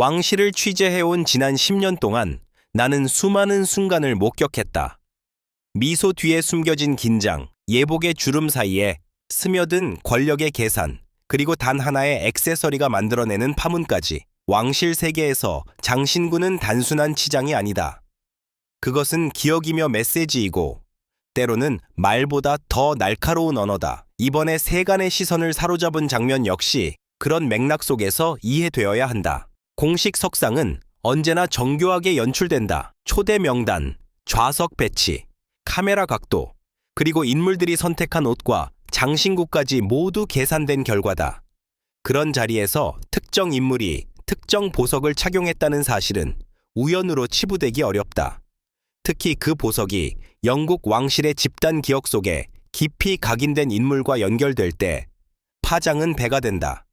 왕실을 취재해온 지난 10년 동안 나는 수많은 순간을 목격했다. 미소 뒤에 숨겨진 긴장, 예복의 주름 사이에 스며든 권력의 계산, 그리고 단 하나의 액세서리가 만들어내는 파문까지 왕실 세계에서 장신구는 단순한 치장이 아니다. 그것은 기억이며 메시지이고 때로는 말보다 더 날카로운 언어다. 이번에 세간의 시선을 사로잡은 장면 역시 그런 맥락 속에서 이해되어야 한다. 공식 석상은 언제나 정교하게 연출된다. 초대 명단, 좌석 배치, 카메라 각도, 그리고 인물들이 선택한 옷과 장신구까지 모두 계산된 결과다. 그런 자리에서 특정 인물이 특정 보석을 착용했다는 사실은 우연으로 치부되기 어렵다. 특히 그 보석이 영국 왕실의 집단 기억 속에 깊이 각인된 인물과 연결될 때 파장은 배가 된다.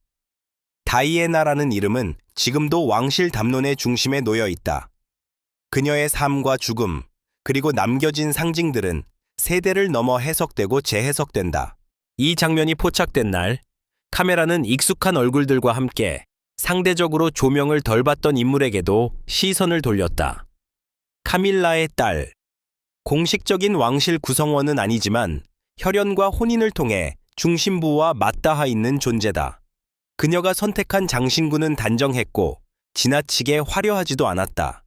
다이애나라는 이름은 지금도 왕실 담론의 중심에 놓여 있다. 그녀의 삶과 죽음, 그리고 남겨진 상징들은 세대를 넘어 해석되고 재해석된다. 이 장면이 포착된 날, 카메라는 익숙한 얼굴들과 함께 상대적으로 조명을 덜 받던 인물에게도 시선을 돌렸다. 카밀라의 딸. 공식적인 왕실 구성원은 아니지만 혈연과 혼인을 통해 중심부와 맞닿아 있는 존재다. 그녀가 선택한 장신구는 단정했고 지나치게 화려하지도 않았다.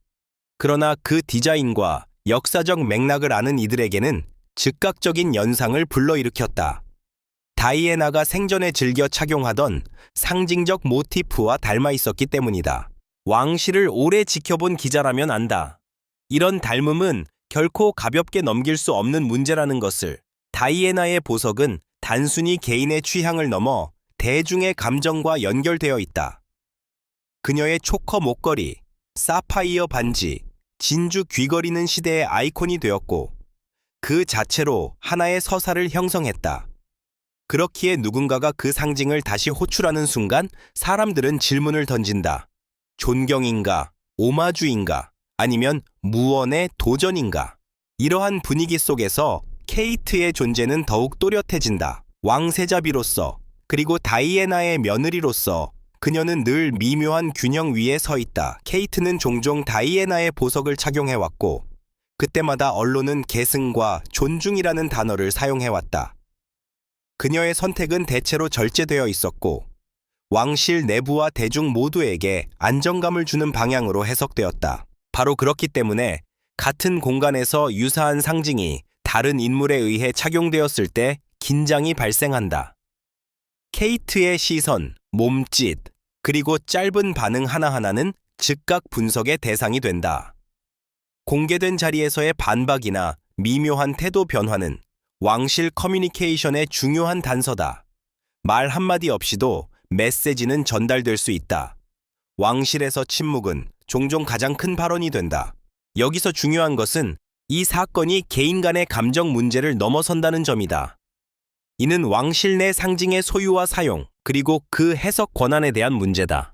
그러나 그 디자인과 역사적 맥락을 아는 이들에게는 즉각적인 연상을 불러일으켰다. 다이애나가 생전에 즐겨 착용하던 상징적 모티프와 닮아 있었기 때문이다. 왕실을 오래 지켜본 기자라면 안다. 이런 닮음은 결코 가볍게 넘길 수 없는 문제라는 것을 다이애나의 보석은 단순히 개인의 취향을 넘어 대중의 감정과 연결되어 있다. 그녀의 초커 목걸이, 사파이어 반지, 진주 귀걸이는 시대의 아이콘이 되었고 그 자체로 하나의 서사를 형성했다. 그렇기에 누군가가 그 상징을 다시 호출하는 순간 사람들은 질문을 던진다. 존경인가? 오마주인가? 아니면 무언의 도전인가? 이러한 분위기 속에서 케이트의 존재는 더욱 또렷해진다. 왕세자비로서 그리고 다이애나의 며느리로서 그녀는 늘 미묘한 균형 위에 서 있다. 케이트는 종종 다이애나의 보석을 착용해왔고 그때마다 언론은 계승과 존중이라는 단어를 사용해왔다. 그녀의 선택은 대체로 절제되어 있었고 왕실 내부와 대중 모두에게 안정감을 주는 방향으로 해석되었다. 바로 그렇기 때문에 같은 공간에서 유사한 상징이 다른 인물에 의해 착용되었을 때 긴장이 발생한다. 케이트의 시선, 몸짓, 그리고 짧은 반응 하나하나는 즉각 분석의 대상이 된다. 공개된 자리에서의 반박이나 미묘한 태도 변화는 왕실 커뮤니케이션의 중요한 단서다. 말 한마디 없이도 메시지는 전달될 수 있다. 왕실에서 침묵은 종종 가장 큰 발언이 된다. 여기서 중요한 것은 이 사건이 개인 간의 감정 문제를 넘어선다는 점이다. 이는 왕실 내 상징의 소유와 사용, 그리고 그 해석 권한에 대한 문제다.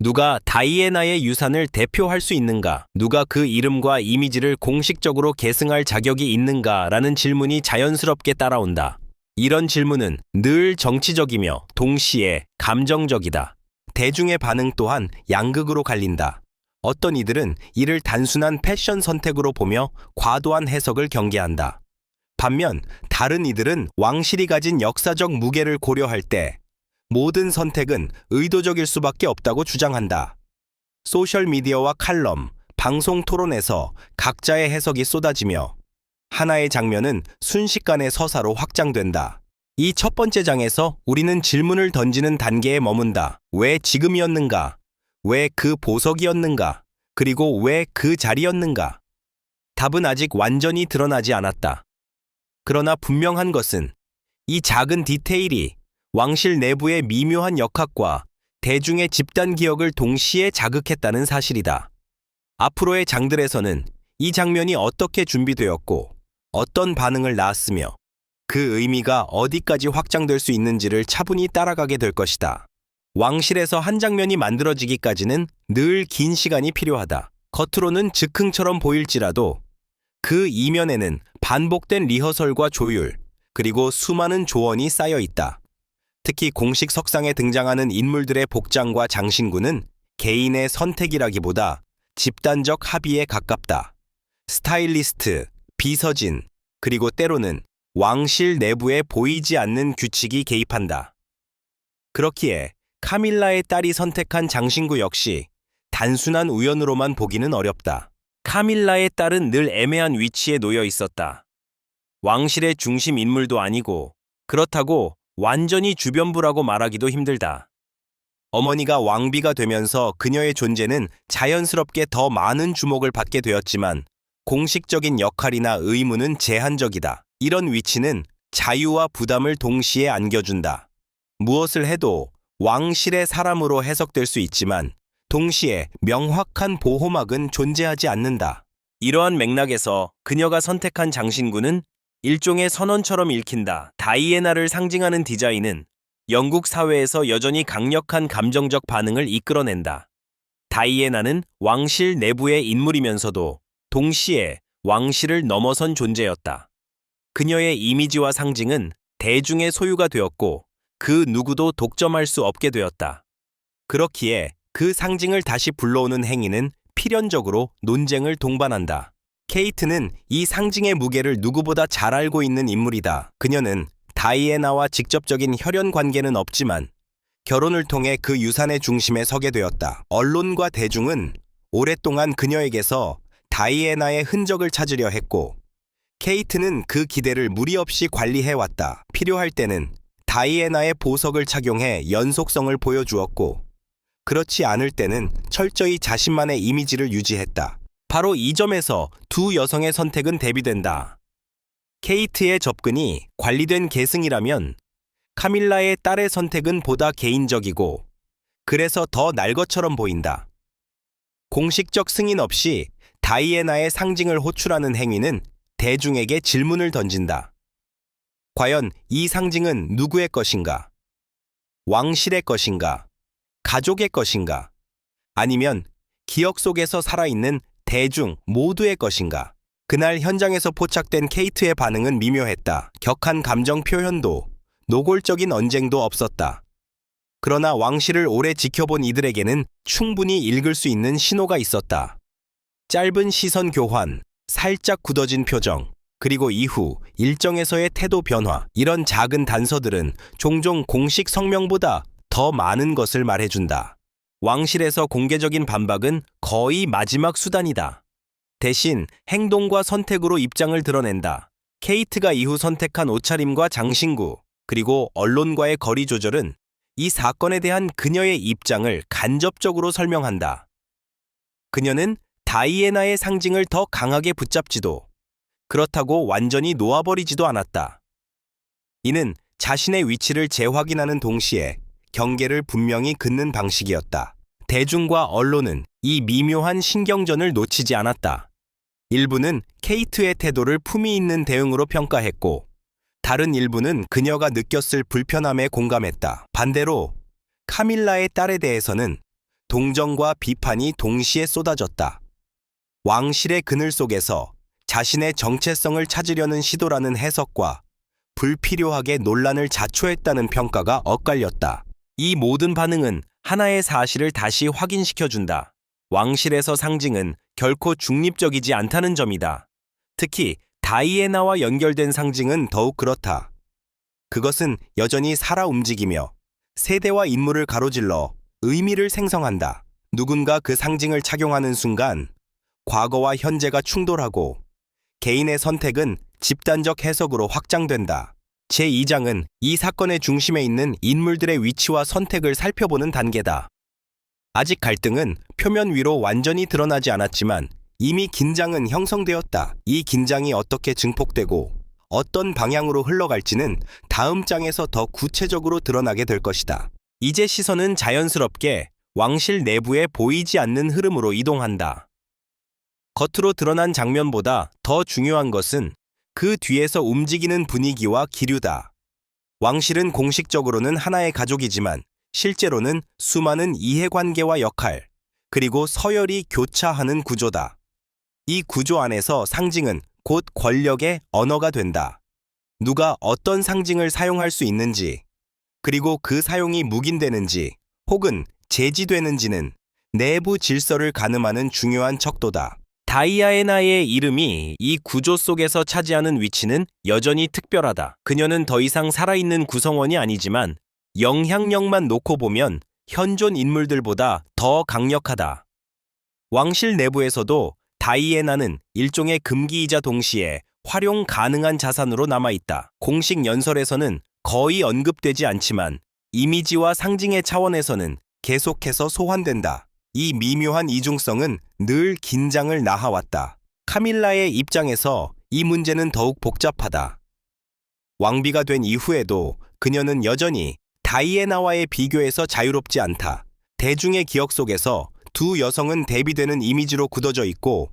누가 다이애나의 유산을 대표할 수 있는가? 누가 그 이름과 이미지를 공식적으로 계승할 자격이 있는가 라는 질문이 자연스럽게 따라온다. 이런 질문은 늘 정치적이며 동시에 감정적이다. 대중의 반응 또한 양극으로 갈린다. 어떤 이들은 이를 단순한 패션 선택으로 보며 과도한 해석을 경계한다. 반면 다른 이들은 왕실이 가진 역사적 무게를 고려할 때 모든 선택은 의도적일 수밖에 없다고 주장한다. 소셜미디어와 칼럼, 방송 토론에서 각자의 해석이 쏟아지며 하나의 장면은 순식간에 서사로 확장된다. 이 첫 번째 장에서 우리는 질문을 던지는 단계에 머문다. 왜 지금이었는가? 왜 그 보석이었는가? 그리고 왜 그 자리였는가? 답은 아직 완전히 드러나지 않았다. 그러나 분명한 것은 이 작은 디테일이 왕실 내부의 미묘한 역학과 대중의 집단 기억을 동시에 자극했다는 사실이다. 앞으로의 장들에서는 이 장면이 어떻게 준비되었고 어떤 반응을 낳았으며 그 의미가 어디까지 확장될 수 있는지를 차분히 따라가게 될 것이다. 왕실에서 한 장면이 만들어지기까지는 늘 긴 시간이 필요하다. 겉으로는 즉흥처럼 보일지라도 그 이면에는 반복된 리허설과 조율, 그리고 수많은 조언이 쌓여 있다. 특히 공식 석상에 등장하는 인물들의 복장과 장신구는 개인의 선택이라기보다 집단적 합의에 가깝다. 스타일리스트, 비서진, 그리고 때로는 왕실 내부에 보이지 않는 규칙이 개입한다. 그렇기에 카밀라의 딸이 선택한 장신구 역시 단순한 우연으로만 보기는 어렵다. 카밀라의 딸은 늘 애매한 위치에 놓여 있었다. 왕실의 중심 인물도 아니고 그렇다고 완전히 주변부라고 말하기도 힘들다. 어머니가 왕비가 되면서 그녀의 존재는 자연스럽게 더 많은 주목을 받게 되었지만 공식적인 역할이나 의무는 제한적이다. 이런 위치는 자유와 부담을 동시에 안겨준다. 무엇을 해도 왕실의 사람으로 해석될 수 있지만 동시에 명확한 보호막은 존재하지 않는다. 이러한 맥락에서 그녀가 선택한 장신구는 일종의 선언처럼 읽힌다. 다이애나를 상징하는 디자인은 영국 사회에서 여전히 강력한 감정적 반응을 이끌어낸다. 다이애나는 왕실 내부의 인물이면서도 동시에 왕실을 넘어선 존재였다. 그녀의 이미지와 상징은 대중의 소유가 되었고 그 누구도 독점할 수 없게 되었다. 그렇기에 그 상징을 다시 불러오는 행위는 필연적으로 논쟁을 동반한다. 케이트는 이 상징의 무게를 누구보다 잘 알고 있는 인물이다. 그녀는 다이애나와 직접적인 혈연 관계는 없지만 결혼을 통해 그 유산의 중심에 서게 되었다. 언론과 대중은 오랫동안 그녀에게서 다이애나의 흔적을 찾으려 했고 케이트는 그 기대를 무리 없이 관리해왔다. 필요할 때는 다이애나의 보석을 착용해 연속성을 보여주었고 그렇지 않을 때는 철저히 자신만의 이미지를 유지했다. 바로 이 점에서 두 여성의 선택은 대비된다. 케이트의 접근이 관리된 계승이라면 카밀라의 딸의 선택은 보다 개인적이고 그래서 더 날 것처럼 보인다. 공식적 승인 없이 다이애나의 상징을 호출하는 행위는 대중에게 질문을 던진다. 과연 이 상징은 누구의 것인가? 왕실의 것인가? 가족의 것인가? 아니면 기억 속에서 살아있는 대중 모두의 것인가? 그날 현장에서 포착된 케이트의 반응은 미묘했다. 격한 감정 표현도, 노골적인 언쟁도 없었다. 그러나 왕실을 오래 지켜본 이들에게는 충분히 읽을 수 있는 신호가 있었다. 짧은 시선 교환, 살짝 굳어진 표정, 그리고 이후 일정에서의 태도 변화, 이런 작은 단서들은 종종 공식 성명보다 더 많은 것을 말해준다. 왕실에서 공개적인 반박은 거의 마지막 수단이다. 대신 행동과 선택으로 입장을 드러낸다. 케이트가 이후 선택한 옷차림과 장신구, 그리고 언론과의 거리 조절은 이 사건에 대한 그녀의 입장을 간접적으로 설명한다. 그녀는 다이애나의 상징을 더 강하게 붙잡지도 그렇다고 완전히 놓아버리지도 않았다. 이는 자신의 위치를 재확인하는 동시에 경계를 분명히 긋는 방식이었다. 대중과 언론은 이 미묘한 신경전을 놓치지 않았다. 일부는 케이트의 태도를 품위 있는 대응으로 평가했고, 다른 일부는 그녀가 느꼈을 불편함에 공감했다. 반대로 카밀라의 딸에 대해서는 동정과 비판이 동시에 쏟아졌다. 왕실의 그늘 속에서 자신의 정체성을 찾으려는 시도라는 해석과 불필요하게 논란을 자초했다는 평가가 엇갈렸다. 이 모든 반응은 하나의 사실을 다시 확인시켜준다. 왕실에서 상징은 결코 중립적이지 않다는 점이다. 특히 다이애나와 연결된 상징은 더욱 그렇다. 그것은 여전히 살아 움직이며 세대와 인물을 가로질러 의미를 생성한다. 누군가 그 상징을 착용하는 순간 과거와 현재가 충돌하고 개인의 선택은 집단적 해석으로 확장된다. 제2장은 이 사건의 중심에 있는 인물들의 위치와 선택을 살펴보는 단계다. 아직 갈등은 표면 위로 완전히 드러나지 않았지만 이미 긴장은 형성되었다. 이 긴장이 어떻게 증폭되고 어떤 방향으로 흘러갈지는 다음 장에서 더 구체적으로 드러나게 될 것이다. 이제 시선은 자연스럽게 왕실 내부에 보이지 않는 흐름으로 이동한다. 겉으로 드러난 장면보다 더 중요한 것은 그 뒤에서 움직이는 분위기와 기류다. 왕실은 공식적으로는 하나의 가족이지만 실제로는 수많은 이해관계와 역할, 그리고 서열이 교차하는 구조다. 이 구조 안에서 상징은 곧 권력의 언어가 된다. 누가 어떤 상징을 사용할 수 있는지, 그리고 그 사용이 묵인되는지, 혹은 제지되는지는 내부 질서를 가늠하는 중요한 척도다. 다이아에나의 이름이 이 구조 속에서 차지하는 위치는 여전히 특별하다. 그녀는 더 이상 살아있는 구성원이 아니지만 영향력만 놓고 보면 현존 인물들보다 더 강력하다. 왕실 내부에서도 다이애나는 일종의 금기이자 동시에 활용 가능한 자산으로 남아있다. 공식 연설에서는 거의 언급되지 않지만 이미지와 상징의 차원에서는 계속해서 소환된다. 이 미묘한 이중성은 늘 긴장을 낳아왔다. 카밀라의 입장에서 이 문제는 더욱 복잡하다. 왕비가 된 이후에도 그녀는 여전히 다이애나와의 비교에서 자유롭지 않다. 대중의 기억 속에서 두 여성은 대비되는 이미지로 굳어져 있고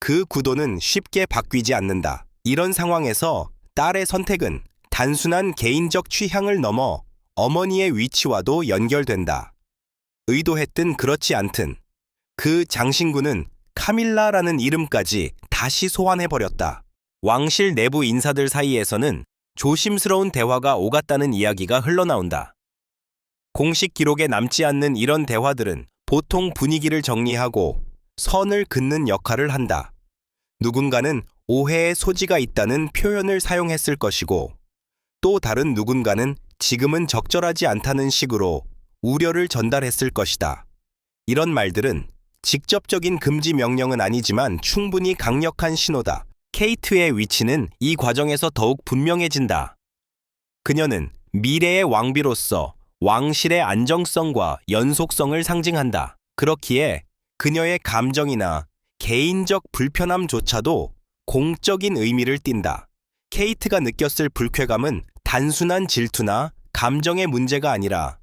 그 구도는 쉽게 바뀌지 않는다. 이런 상황에서 딸의 선택은 단순한 개인적 취향을 넘어 어머니의 위치와도 연결된다. 의도했든 그렇지 않든 그 장신구는 카밀라라는 이름까지 다시 소환해버렸다. 왕실 내부 인사들 사이에서는 조심스러운 대화가 오갔다는 이야기가 흘러나온다. 공식 기록에 남지 않는 이런 대화들은 보통 분위기를 정리하고 선을 긋는 역할을 한다. 누군가는 오해의 소지가 있다는 표현을 사용했을 것이고 또 다른 누군가는 지금은 적절하지 않다는 식으로 우려를 전달했을 것이다. 이런 말들은 직접적인 금지 명령은 아니지만 충분히 강력한 신호다. 케이트의 위치는 이 과정에서 더욱 분명해진다. 그녀는 미래의 왕비로서 왕실의 안정성과 연속성을 상징한다. 그렇기에 그녀의 감정이나 개인적 불편함조차도 공적인 의미를 띈다. 케이트가 느꼈을 불쾌감은 단순한 질투나 감정의 문제가 아니라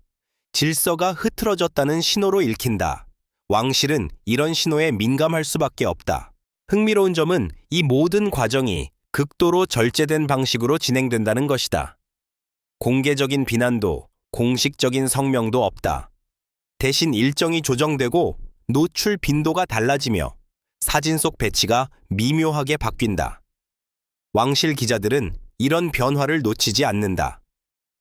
질서가 흐트러졌다는 신호로 읽힌다. 왕실은 이런 신호에 민감할 수밖에 없다. 흥미로운 점은 이 모든 과정이 극도로 절제된 방식으로 진행된다는 것이다. 공개적인 비난도 공식적인 성명도 없다. 대신 일정이 조정되고 노출 빈도가 달라지며 사진 속 배치가 미묘하게 바뀐다. 왕실 기자들은 이런 변화를 놓치지 않는다.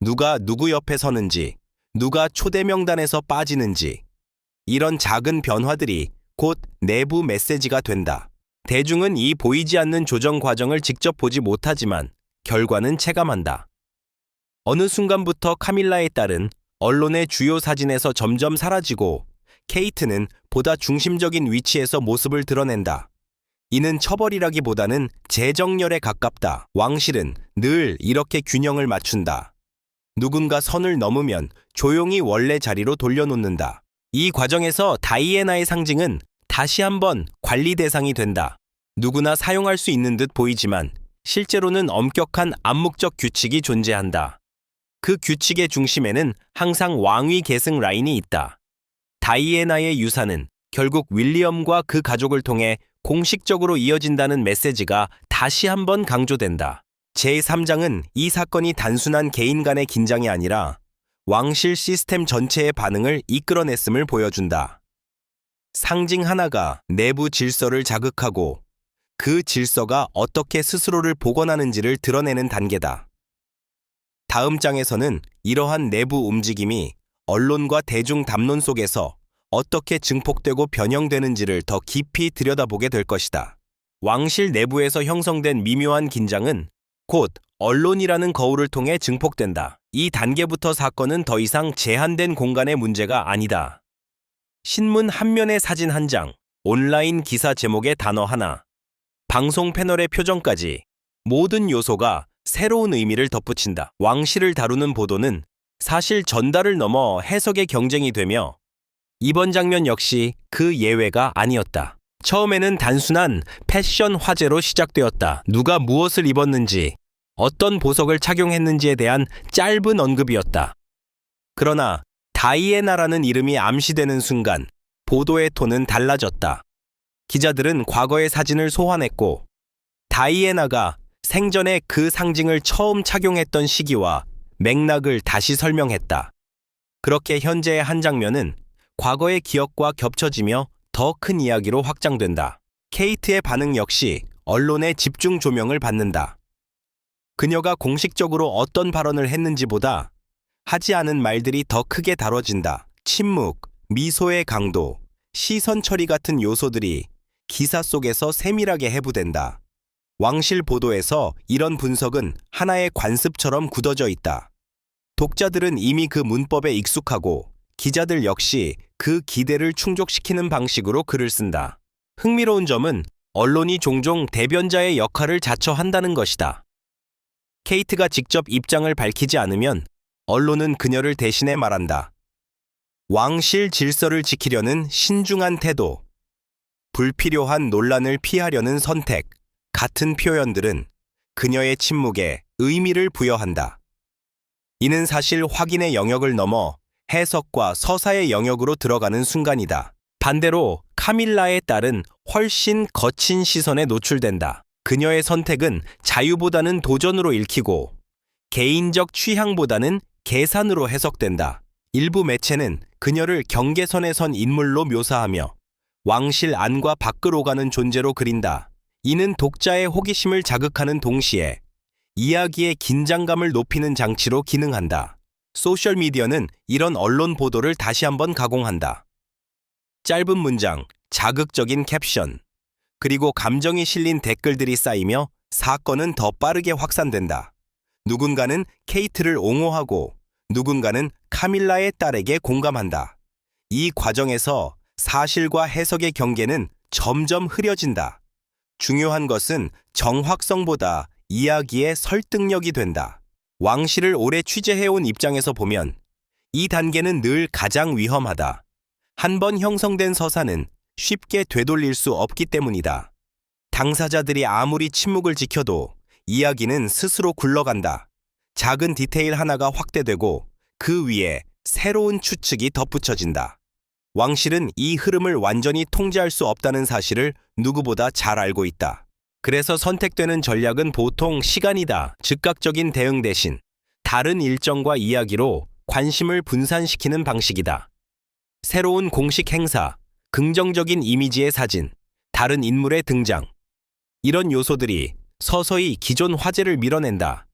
누가 누구 옆에 서는지, 누가 초대 명단에서 빠지는지, 이런 작은 변화들이 곧 내부 메시지가 된다. 대중은 이 보이지 않는 조정 과정을 직접 보지 못하지만 결과는 체감한다. 어느 순간부터 카밀라의 딸은 언론의 주요 사진에서 점점 사라지고 케이트는 보다 중심적인 위치에서 모습을 드러낸다. 이는 처벌이라기보다는 재정렬에 가깝다. 왕실은 늘 이렇게 균형을 맞춘다. 누군가 선을 넘으면 조용히 원래 자리로 돌려놓는다. 이 과정에서 다이애나의 상징은 다시 한번 관리 대상이 된다. 누구나 사용할 수 있는 듯 보이지만 실제로는 엄격한 암묵적 규칙이 존재한다. 그 규칙의 중심에는 항상 왕위 계승 라인이 있다. 다이애나의 유산은 결국 윌리엄과 그 가족을 통해 공식적으로 이어진다는 메시지가 다시 한번 강조된다. 제3장은 이 사건이 단순한 개인 간의 긴장이 아니라 왕실 시스템 전체의 반응을 이끌어냈음을 보여준다. 상징 하나가 내부 질서를 자극하고 그 질서가 어떻게 스스로를 복원하는지를 드러내는 단계다. 다음 장에서는 이러한 내부 움직임이 언론과 대중 담론 속에서 어떻게 증폭되고 변형되는지를 더 깊이 들여다보게 될 것이다. 왕실 내부에서 형성된 미묘한 긴장은 곧 언론이라는 거울을 통해 증폭된다. 이 단계부터 사건은 더 이상 제한된 공간의 문제가 아니다. 신문 한 면의 사진 한 장, 온라인 기사 제목의 단어 하나, 방송 패널의 표정까지 모든 요소가 새로운 의미를 덧붙인다. 왕실을 다루는 보도는 사실 전달을 넘어 해석의 경쟁이 되며 이번 장면 역시 그 예외가 아니었다. 처음에는 단순한 패션 화제로 시작되었다. 누가 무엇을 입었는지, 어떤 보석을 착용했는지에 대한 짧은 언급이었다. 그러나 다이애나라는 이름이 암시되는 순간 보도의 톤은 달라졌다. 기자들은 과거의 사진을 소환했고 다이애나가 생전에 그 상징을 처음 착용했던 시기와 맥락을 다시 설명했다. 그렇게 현재의 한 장면은 과거의 기억과 겹쳐지며 더 큰 이야기로 확장된다. 케이트의 반응 역시 언론의 집중 조명을 받는다. 그녀가 공식적으로 어떤 발언을 했는지보다 하지 않은 말들이 더 크게 다뤄진다. 침묵, 미소의 강도, 시선 처리 같은 요소들이 기사 속에서 세밀하게 해부된다. 왕실 보도에서 이런 분석은 하나의 관습처럼 굳어져 있다. 독자들은 이미 그 문법에 익숙하고 기자들 역시 그 기대를 충족시키는 방식으로 글을 쓴다. 흥미로운 점은 언론이 종종 대변자의 역할을 자처한다는 것이다. 케이트가 직접 입장을 밝히지 않으면 언론은 그녀를 대신해 말한다. 왕실 질서를 지키려는 신중한 태도, 불필요한 논란을 피하려는 선택, 같은 표현들은 그녀의 침묵에 의미를 부여한다. 이는 사실 확인의 영역을 넘어 해석과 서사의 영역으로 들어가는 순간이다. 반대로 카밀라의 딸은 훨씬 거친 시선에 노출된다. 그녀의 선택은 자유보다는 도전으로 읽히고 개인적 취향보다는 계산으로 해석된다. 일부 매체는 그녀를 경계선에 선 인물로 묘사하며 왕실 안과 밖으로 가는 존재로 그린다. 이는 독자의 호기심을 자극하는 동시에 이야기의 긴장감을 높이는 장치로 기능한다. 소셜미디어는 이런 언론 보도를 다시 한번 가공한다. 짧은 문장, 자극적인 캡션, 그리고 감정이 실린 댓글들이 쌓이며 사건은 더 빠르게 확산된다. 누군가는 케이트를 옹호하고 누군가는 카밀라의 딸에게 공감한다. 이 과정에서 사실과 해석의 경계는 점점 흐려진다. 중요한 것은 정확성보다 이야기의 설득력이 된다. 왕실을 오래 취재해온 입장에서 보면 이 단계는 늘 가장 위험하다. 한 번 형성된 서사는 쉽게 되돌릴 수 없기 때문이다. 당사자들이 아무리 침묵을 지켜도 이야기는 스스로 굴러간다. 작은 디테일 하나가 확대되고 그 위에 새로운 추측이 덧붙여진다. 왕실은 이 흐름을 완전히 통제할 수 없다는 사실을 누구보다 잘 알고 있다. 그래서 선택되는 전략은 보통 시간이다. 즉각적인 대응 대신 다른 일정과 이야기로 관심을 분산시키는 방식이다. 새로운 공식 행사, 긍정적인 이미지의 사진, 다른 인물의 등장. 이런 요소들이 서서히 기존 화제를 밀어낸다.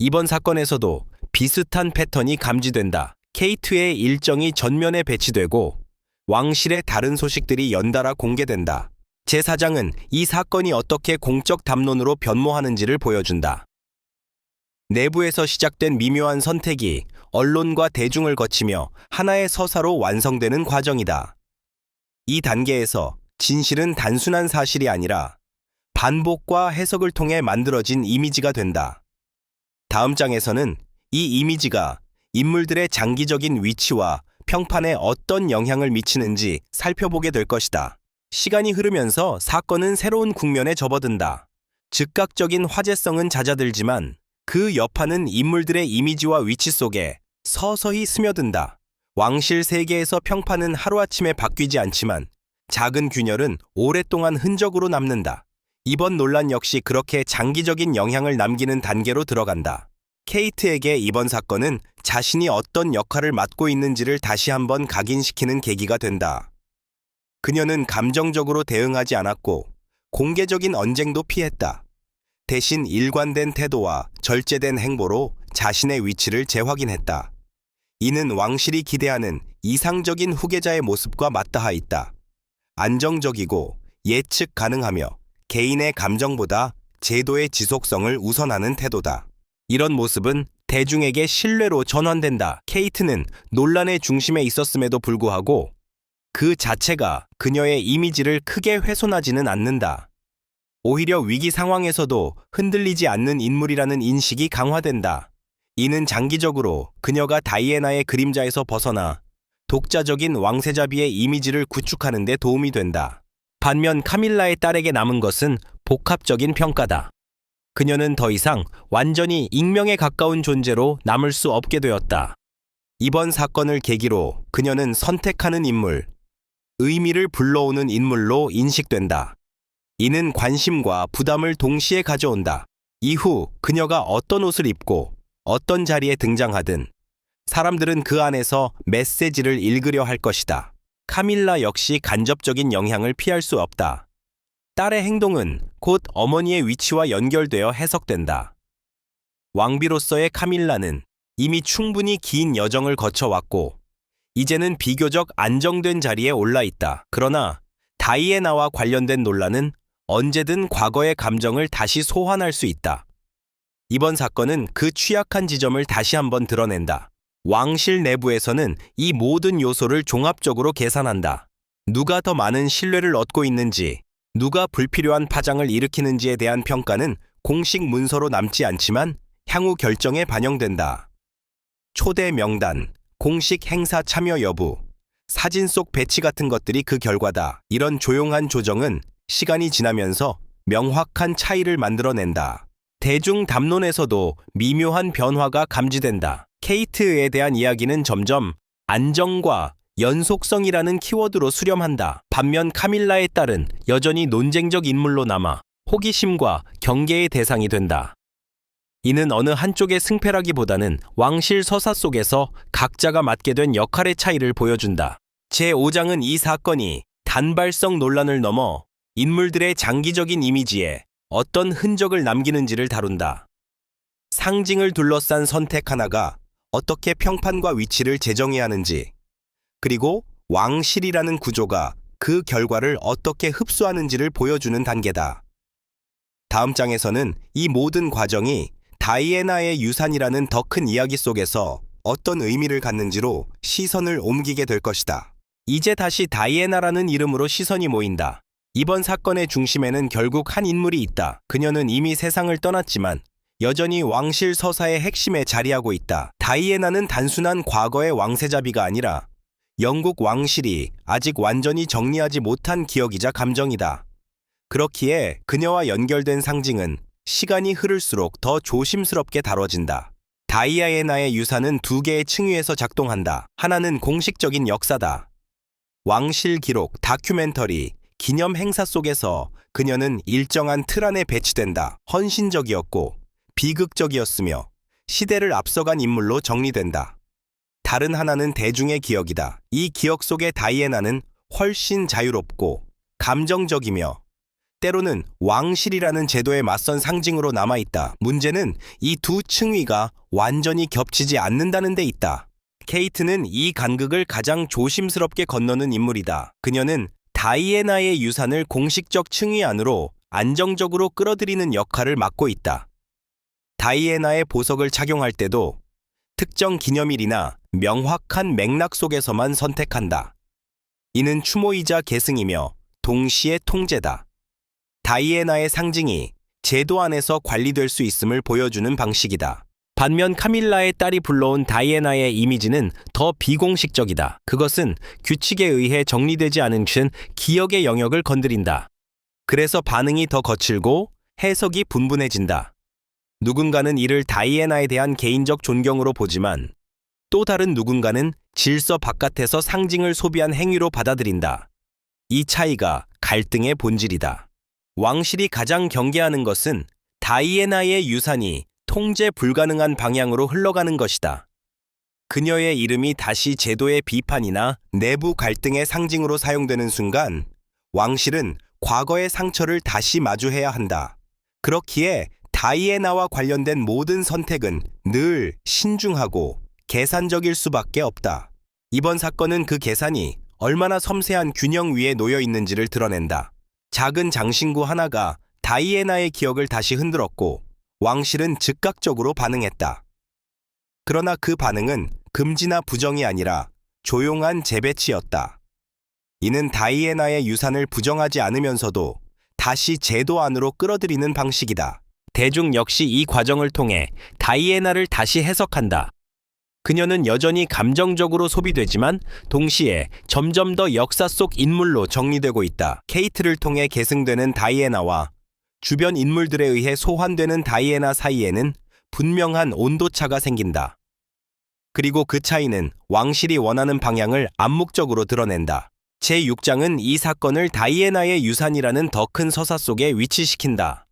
이번 사건에서도 비슷한 패턴이 감지된다. 케이트의 일정이 전면에 배치되고 왕실의 다른 소식들이 연달아 공개된다. 제4장은 이 사건이 어떻게 공적 담론으로 변모하는지를 보여준다. 내부에서 시작된 미묘한 선택이 언론과 대중을 거치며 하나의 서사로 완성되는 과정이다. 이 단계에서 진실은 단순한 사실이 아니라 반복과 해석을 통해 만들어진 이미지가 된다. 다음 장에서는 이 이미지가 인물들의 장기적인 위치와 평판에 어떤 영향을 미치는지 살펴보게 될 것이다. 시간이 흐르면서 사건은 새로운 국면에 접어든다. 즉각적인 화제성은 잦아들지만 그 여파는 인물들의 이미지와 위치 속에 서서히 스며든다. 왕실 세계에서 평판은 하루아침에 바뀌지 않지만 작은 균열은 오랫동안 흔적으로 남는다. 이번 논란 역시 그렇게 장기적인 영향을 남기는 단계로 들어간다. 케이트에게 이번 사건은 자신이 어떤 역할을 맡고 있는지를 다시 한번 각인시키는 계기가 된다. 그녀는 감정적으로 대응하지 않았고 공개적인 언쟁도 피했다. 대신 일관된 태도와 절제된 행보로 자신의 위치를 재확인했다. 이는 왕실이 기대하는 이상적인 후계자의 모습과 맞닿아 있다. 안정적이고 예측 가능하며 개인의 감정보다 제도의 지속성을 우선하는 태도다. 이런 모습은 대중에게 신뢰로 전환된다. 케이트는 논란의 중심에 있었음에도 불구하고 그 자체가 그녀의 이미지를 크게 훼손하지는 않는다. 오히려 위기 상황에서도 흔들리지 않는 인물이라는 인식이 강화된다. 이는 장기적으로 그녀가 다이애나의 그림자에서 벗어나 독자적인 왕세자비의 이미지를 구축하는 데 도움이 된다. 반면 카밀라의 딸에게 남은 것은 복합적인 평가다. 그녀는 더 이상 완전히 익명에 가까운 존재로 남을 수 없게 되었다. 이번 사건을 계기로 그녀는 선택하는 인물, 의미를 불러오는 인물로 인식된다. 이는 관심과 부담을 동시에 가져온다. 이후 그녀가 어떤 옷을 입고 어떤 자리에 등장하든 사람들은 그 안에서 메시지를 읽으려 할 것이다. 카밀라 역시 간접적인 영향을 피할 수 없다. 딸의 행동은 곧 어머니의 위치와 연결되어 해석된다. 왕비로서의 카밀라는 이미 충분히 긴 여정을 거쳐왔고 이제는 비교적 안정된 자리에 올라 있다. 그러나 다이애나와 관련된 논란은 언제든 과거의 감정을 다시 소환할 수 있다. 이번 사건은 그 취약한 지점을 다시 한번 드러낸다. 왕실 내부에서는 이 모든 요소를 종합적으로 계산한다. 누가 더 많은 신뢰를 얻고 있는지, 누가 불필요한 파장을 일으키는지에 대한 평가는 공식 문서로 남지 않지만 향후 결정에 반영된다. 초대 명단, 공식 행사 참여 여부, 사진 속 배치 같은 것들이 그 결과다. 이런 조용한 조정은 시간이 지나면서 명확한 차이를 만들어낸다. 대중 담론에서도 미묘한 변화가 감지된다. 케이트에 대한 이야기는 점점 안정과 연속성이라는 키워드로 수렴한다. 반면 카밀라의 딸은 여전히 논쟁적 인물로 남아 호기심과 경계의 대상이 된다. 이는 어느 한쪽의 승패라기보다는 왕실 서사 속에서 각자가 맡게 된 역할의 차이를 보여준다. 제5장은 이 사건이 단발성 논란을 넘어 인물들의 장기적인 이미지에 어떤 흔적을 남기는지를 다룬다. 상징을 둘러싼 선택 하나가 어떻게 평판과 위치를 재정해야 하는지, 그리고 왕실이라는 구조가 그 결과를 어떻게 흡수하는지를 보여주는 단계다. 다음 장에서는 이 모든 과정이 다이애나의 유산이라는 더 큰 이야기 속에서 어떤 의미를 갖는지로 시선을 옮기게 될 것이다. 이제 다시 다이애나라는 이름으로 시선이 모인다. 이번 사건의 중심에는 결국 한 인물이 있다. 그녀는 이미 세상을 떠났지만 여전히 왕실 서사의 핵심에 자리하고 있다. 다이애나는 단순한 과거의 왕세자비가 아니라 영국 왕실이 아직 완전히 정리하지 못한 기억이자 감정이다. 그렇기에 그녀와 연결된 상징은 시간이 흐를수록 더 조심스럽게 다뤄진다. 다이아에나의 유산은 두 개의 층위에서 작동한다. 하나는 공식적인 역사다. 왕실 기록, 다큐멘터리, 기념 행사 속에서 그녀는 일정한 틀 안에 배치된다. 헌신적이었고 비극적이었으며 시대를 앞서간 인물로 정리된다. 다른 하나는 대중의 기억이다. 이 기억 속의 다이애나는 훨씬 자유롭고 감정적이며 때로는 왕실이라는 제도에 맞선 상징으로 남아있다. 문제는 이 두 층위가 완전히 겹치지 않는다는 데 있다. 케이트는 이 간극을 가장 조심스럽게 건너는 인물이다. 그녀는 다이애나의 유산을 공식적 층위 안으로 안정적으로 끌어들이는 역할을 맡고 있다. 다이애나의 보석을 착용할 때도 특정 기념일이나 명확한 맥락 속에서만 선택한다. 이는 추모이자 계승이며 동시에 통제다. 다이애나의 상징이 제도 안에서 관리될 수 있음을 보여주는 방식이다. 반면 카밀라의 딸이 불러온 다이애나의 이미지는 더 비공식적이다. 그것은 규칙에 의해 정리되지 않은 듯 기억의 영역을 건드린다. 그래서 반응이 더 거칠고 해석이 분분해진다. 누군가는 이를 다이애나에 대한 개인적 존경으로 보지만 또 다른 누군가는 질서 바깥에서 상징을 소비한 행위로 받아들인다. 이 차이가 갈등의 본질이다. 왕실이 가장 경계하는 것은 다이애나의 유산이 통제 불가능한 방향으로 흘러가는 것이다. 그녀의 이름이 다시 제도의 비판이나 내부 갈등의 상징으로 사용되는 순간 왕실은 과거의 상처를 다시 마주해야 한다. 그렇기에 다이애나와 관련된 모든 선택은 늘 신중하고 계산적일 수밖에 없다. 이번 사건은 그 계산이 얼마나 섬세한 균형 위에 놓여 있는지를 드러낸다. 작은 장신구 하나가 다이애나의 기억을 다시 흔들었고 왕실은 즉각적으로 반응했다. 그러나 그 반응은 금지나 부정이 아니라 조용한 재배치였다. 이는 다이애나의 유산을 부정하지 않으면서도 다시 제도 안으로 끌어들이는 방식이다. 대중 역시 이 과정을 통해 다이애나를 다시 해석한다. 그녀는 여전히 감정적으로 소비되지만 동시에 점점 더 역사 속 인물로 정리되고 있다. 케이트를 통해 계승되는 다이애나와 주변 인물들에 의해 소환되는 다이애나 사이에는 분명한 온도차가 생긴다. 그리고 그 차이는 왕실이 원하는 방향을 암묵적으로 드러낸다. 제6장은 이 사건을 다이애나의 유산이라는 더 큰 서사 속에 위치시킨다.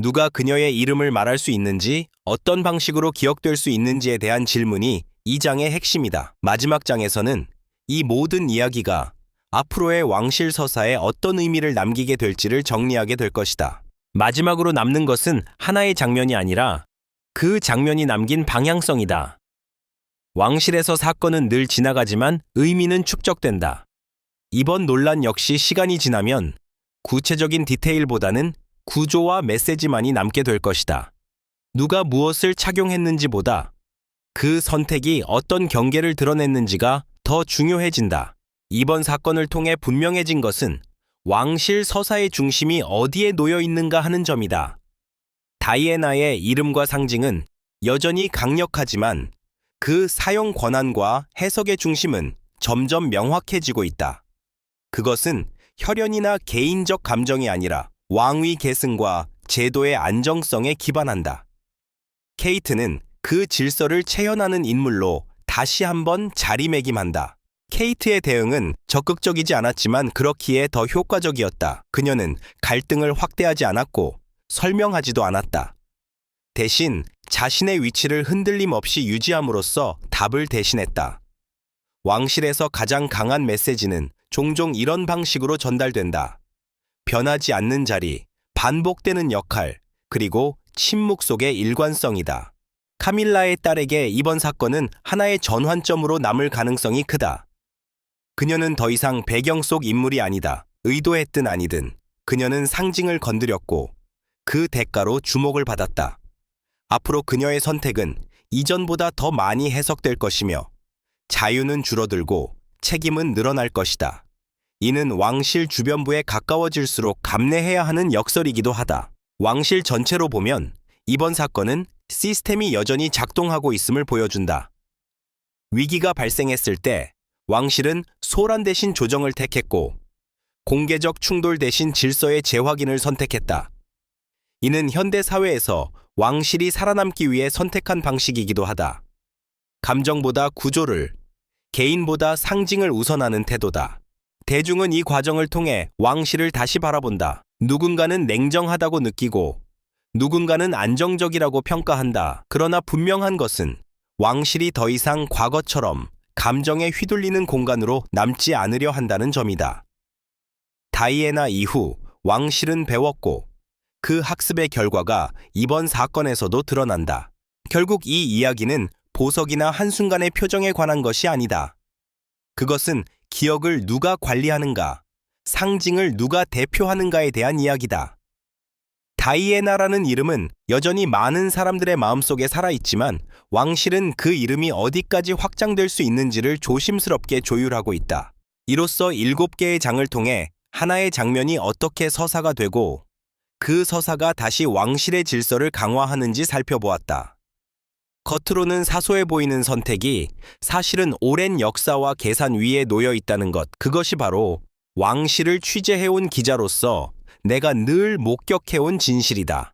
누가 그녀의 이름을 말할 수 있는지, 어떤 방식으로 기억될 수 있는지에 대한 질문이 이 장의 핵심이다. 마지막 장에서는 이 모든 이야기가 앞으로의 왕실 서사에 어떤 의미를 남기게 될지를 정리하게 될 것이다. 마지막으로 남는 것은 하나의 장면이 아니라 그 장면이 남긴 방향성이다. 왕실에서 사건은 늘 지나가지만 의미는 축적된다. 이번 논란 역시 시간이 지나면 구체적인 디테일보다는 구조와 메시지만이 남게 될 것이다. 누가 무엇을 착용했는지보다 그 선택이 어떤 경계를 드러냈는지가 더 중요해진다. 이번 사건을 통해 분명해진 것은 왕실 서사의 중심이 어디에 놓여 있는가 하는 점이다. 다이애나의 이름과 상징은 여전히 강력하지만 그 사용 권한과 해석의 중심은 점점 명확해지고 있다. 그것은 혈연이나 개인적 감정이 아니라 왕위 계승과 제도의 안정성에 기반한다. 케이트는 그 질서를 체현하는 인물로 다시 한번 자리매김한다. 케이트의 대응은 적극적이지 않았지만 그렇기에 더 효과적이었다. 그녀는 갈등을 확대하지 않았고 설명하지도 않았다. 대신 자신의 위치를 흔들림 없이 유지함으로써 답을 대신했다. 왕실에서 가장 강한 메시지는 종종 이런 방식으로 전달된다. 변하지 않는 자리, 반복되는 역할, 그리고 침묵 속의 일관성이다. 카밀라의 딸에게 이번 사건은 하나의 전환점으로 남을 가능성이 크다. 그녀는 더 이상 배경 속 인물이 아니다. 의도했든 아니든 그녀는 상징을 건드렸고 그 대가로 주목을 받았다. 앞으로 그녀의 선택은 이전보다 더 많이 해석될 것이며 자유는 줄어들고 책임은 늘어날 것이다. 이는 왕실 주변부에 가까워질수록 감내해야 하는 역설이기도 하다. 왕실 전체로 보면 이번 사건은 시스템이 여전히 작동하고 있음을 보여준다. 위기가 발생했을 때 왕실은 소란 대신 조정을 택했고 공개적 충돌 대신 질서의 재확인을 선택했다. 이는 현대 사회에서 왕실이 살아남기 위해 선택한 방식이기도 하다. 감정보다 구조를, 개인보다 상징을 우선하는 태도다. 대중은 이 과정을 통해 왕실을 다시 바라본다. 누군가는 냉정하다고 느끼고 누군가는 안정적이라고 평가한다. 그러나 분명한 것은 왕실이 더 이상 과거처럼 감정에 휘둘리는 공간으로 남지 않으려 한다는 점이다. 다이애나 이후 왕실은 배웠고 그 학습의 결과가 이번 사건에서도 드러난다. 결국 이 이야기는 보석이나 한순간의 표정에 관한 것이 아니다. 그것은 기억을 누가 관리하는가, 상징을 누가 대표하는가에 대한 이야기다. 다이애나라는 이름은 여전히 많은 사람들의 마음속에 살아있지만 왕실은 그 이름이 어디까지 확장될 수 있는지를 조심스럽게 조율하고 있다. 이로써 일곱 개의 장을 통해 하나의 장면이 어떻게 서사가 되고 그 서사가 다시 왕실의 질서를 강화하는지 살펴보았다. 겉으로는 사소해 보이는 선택이 사실은 오랜 역사와 계산 위에 놓여 있다는 것. 그것이 바로 왕실을 취재해온 기자로서 내가 늘 목격해온 진실이다.